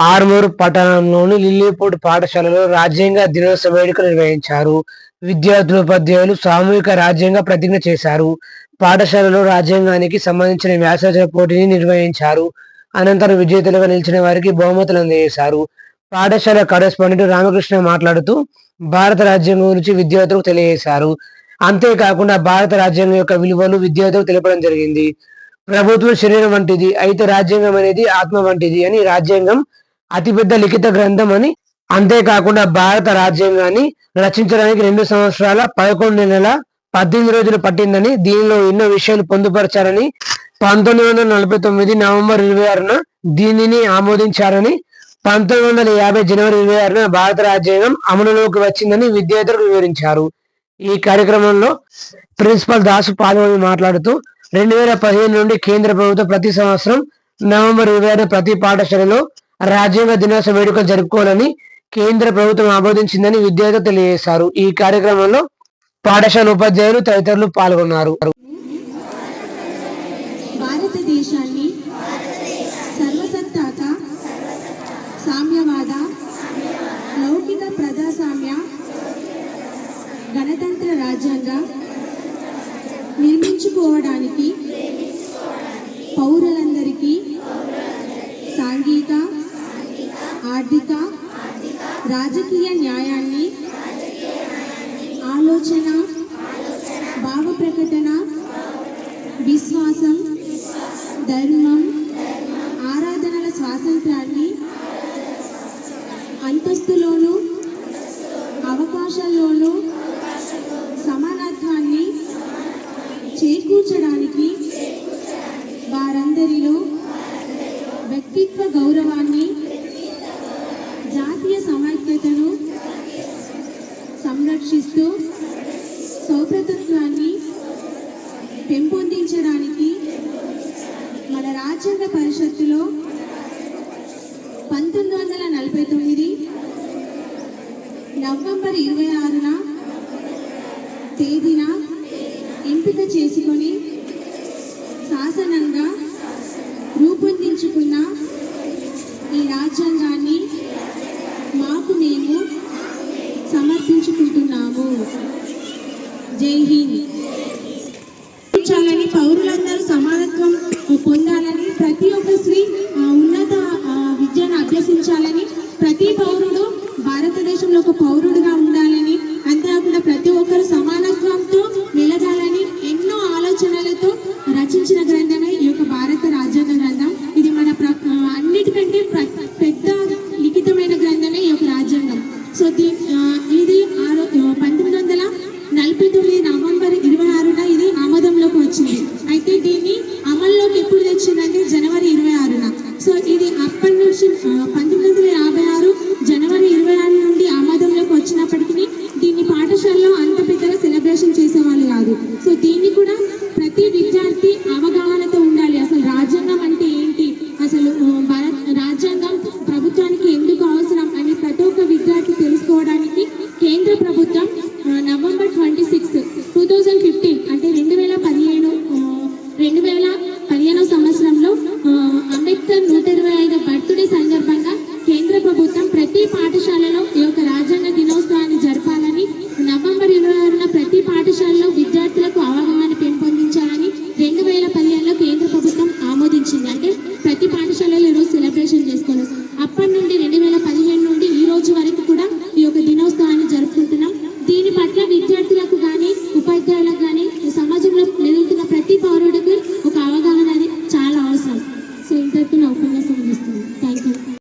ఆర్మూర్ పట్టణంలోని లిల్లీపూట్ పాఠశాలలో రాజ్యాంగ దినోత్సవ వేడుకలు నిర్వహించారు. విద్యార్థులు ఉపాధ్యాయులు సామూహిక రాజ్యాంగ ప్రతిజ్ఞ చేశారు. పాఠశాలలో రాజ్యాంగానికి సంబంధించిన వ్యాసరచన పోటీని నిర్వహించారు. అనంతరం విజేతలుగా నిలిచిన వారికి బహుమతులు అందజేశారు. పాఠశాల కరెస్పాండెంట్ రామకృష్ణ మాట్లాడుతూ భారత రాజ్యాంగం గురించి విద్యార్థులకు తెలియజేశారు. అంతేకాకుండా భారత రాజ్యాంగం యొక్క విలువలు విద్యార్థులకు తెలపడం జరిగింది. ప్రభుత్వం శరీరం వంటిది అయితే రాజ్యాంగం అనేది ఆత్మ వంటిది అని రాజ్యాంగం అతిపెద్ద లిఖిత గ్రంథం అని అంతేకాకుండా భారత రాజ్యాంగాన్ని రచించడానికి రెండు సంవత్సరాల పదకొండు నెలల పద్దెనిమిది రోజులు పట్టిందని దీనిలో ఎన్నో విషయాలు పొందుపరచారని పంతొమ్మిది వందల నలభై తొమ్మిది నవంబర్ ఇరవై ఆరున దీనిని ఆమోదించారని పంతొమ్మిది వందల యాభై జనవరి ఇరవై ఆరున భారత రాజ్యాంగం అమలులోకి వచ్చిందని విద్యార్థులకు వివరించారు. ఈ కార్యక్రమంలో ప్రిన్సిపల్ దాసు పాల్గొని మాట్లాడుతూ రెండు వేల పదిహేను నుండి కేంద్ర ప్రభుత్వం ప్రతి సంవత్సరం నవంబర్ ఇరవై ఆరు ప్రతి పాఠశాలలో రాజ్యాంగ దినోత్సవ వేడుకలు జరుపుకోవాలని కేంద్ర ప్రభుత్వం ఆమోదించిందని విద్యార్థులు తెలియజేశారు. ఈ కార్యక్రమంలో పాఠశాల ఉపాధ్యాయులు తదితరులు పాల్గొన్నారు. భారతదేశాన్ని సర్వసత్తాక సామ్యవాద లౌకిక ప్రజాస్వామ్య గణతంత్ర రాజ్యంగా నిర్మించుకోవడానికి పౌరులందరికీ ఆర్థిక రాజకీయ న్యాయాన్ని ఆలోచన భావ ప్రకటన విశ్వాసం ధర్మం ఆరాధనల స్వాతంత్రాన్ని అంతస్తులోను అవకాశాల్లోనూ సమానత్వాన్ని చేకూర్చడానికి వారందరిలో వ్యక్తిత్వ గౌరవాన్ని జాతీయ సమైక్యతను సంరక్షిస్తూ సౌభ్రతత్వాన్ని పెంపొందించడానికి మన రాజ్యాంగ పరిషత్తులో పంతొమ్మిది వందల నలభై తొమ్మిది నవంబర్ ఇరవై ఆరున తేదీన ఎంపిక చేసుకొని శాసనంగా జై హింద్. చాలని పౌరులందరూ సమానత్వం పొందాలని ప్రతి ఒక్క స్త్రీ ఉన్నత విద్యను అభ్యసించాలని ప్రతి పౌరుడు భారతదేశంలో ఒక